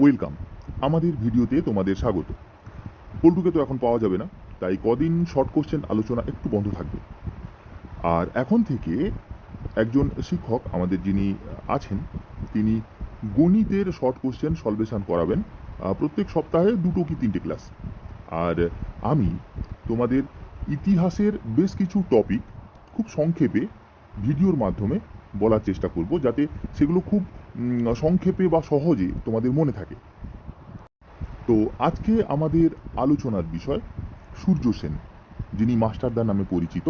Welcome. আমাদের ভিডিওতে তোমাদের স্বাগত। পল্টুকে তো এখন পাওয়া যাবে না, তাই কদিন শর্ট কোশ্চেন আলোচনা একটু বন্ধ থাকবে। আর এখন থেকে একজন শিক্ষক আমাদের যিনি আছেন, তিনি গণিতের শর্ট কোশ্চেন সলভেশন করাবেন প্রত্যেক সপ্তাহে দুটো কি তিনটে ক্লাস। আর আমি তোমাদের ইতিহাসের বেশ কিছু টপিক খুব সংক্ষেপে ভিডিওর মাধ্যমে বলার চেষ্টা করব যাতে সেগুলো খুব সংক্ষেপে বা সহজে তোমাদের মনে থাকে। তো আজকে আমাদের আলোচনার বিষয় সূর্য সেন, যিনি মাস্টারদা নামে পরিচিত,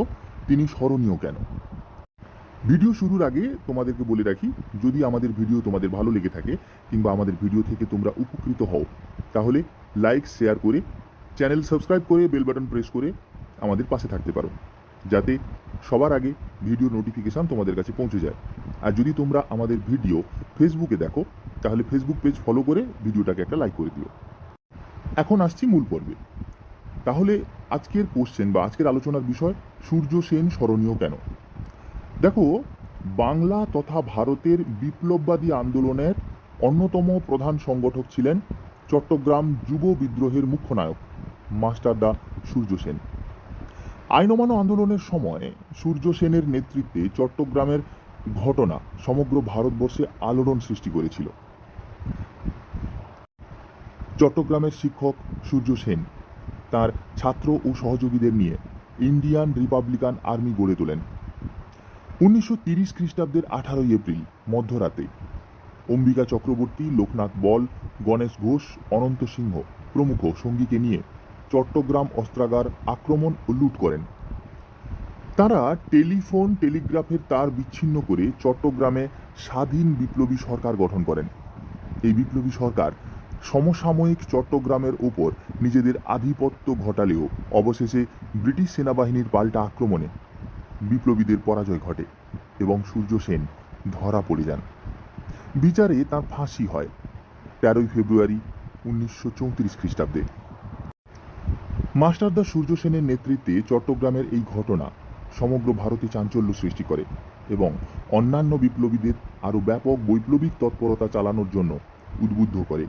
তিনি স্মরণীয় কেন? ভিডিও শুরুর আগে তোমাদেরকে বলে রাখি, যদি আমাদের ভিডিও তোমাদের ভালো লেগে থাকে কিংবা আমাদের ভিডিও থেকে তোমরা উপকৃত হও, তাহলে লাইক, শেয়ার করে, চ্যানেল সাবস্ক্রাইব করে, বেল বাটন প্রেস করে আমাদের পাশে থাকতে পারো, যাতে সবার আগে ভিডিও নোটিফিকেশন তোমাদের কাছে পৌঁছে যায়। আর যদি তোমরা আমাদের ভিডিও ফেসবুকে দেখো, তাহলে ফেসবুক পেজ ফলো করে ভিডিওটাকে একটা লাইক করে দিও। এখন আসছি মূল পর্বে। তাহলে আজকের কোশ্চেন বা আজকের আলোচনার বিষয়, সূর্য, সেন, স্মরণীয় কেন? দেখো, বাংলা তথা ভারতের বিপ্লববাদী আন্দোলনের অন্যতম প্রধান সংগঠক ছিলেন চট্টগ্রাম যুব বিদ্রোহের মুখ্য নায়ক মাস্টারদা সূর্য সেন। আইন অমান্য আন্দোলনের সময় সূর্য সেনের নেতৃত্বে চট্টগ্রামের ঘটনা সমগ্র ভারতবর্ষে আলোড়ন সৃষ্টি করেছিল। চট্টগ্রামের শিক্ষক সূর্য সেন তার ছাত্র ও সহযোগীদের নিয়ে ইন্ডিয়ান রিপাবলিকান আর্মি গড়ে তোলেন। উনিশশো তিরিশ খ্রিস্টাব্দের আঠারোই এপ্রিল, মধ্যরাতে অম্বিকা চক্রবর্তী, লোকনাথ বল, গণেশ ঘোষ, অনন্ত সিংহ প্রমুখ সঙ্গীকে নিয়ে চট্টগ্রাম অস্ত্রাগার আক্রমণ ও লুট করেন। তারা টেলিফোন, টেলিগ্রাফের তার বিচ্ছিন্ন করে চট্টগ্রামে স্বাধীন বিপ্লবী সরকার গঠন করেন। এই বিপ্লবী সরকার সমসাময়িক চট্টগ্রামের ওপর নিজেদের আধিপত্য ঘটালেও অবশেষে ব্রিটিশ সেনাবাহিনীর পাল্টা আক্রমণে বিপ্লবীদের পরাজয় ঘটে এবং সূর্য সেন ধরা পড়ে যান। বিচারে তার ফাঁসি হয়। তেরোই ফেব্রুয়ারি উনিশশো চৌত্রিশ খ্রিস্টাব্দে। মাস্টারদা সূর্য সেনের নেতৃত্বে চট্টগ্রামের এই ঘটনা সমগ্র ভারতে চাঞ্চল্য সৃষ্টি করে এবং অন্যান্য বিপ্লবীদের আরও ব্যাপক বৈপ্লবিক তৎপরতা চালানোর জন্য উদ্বুদ্ধ করে।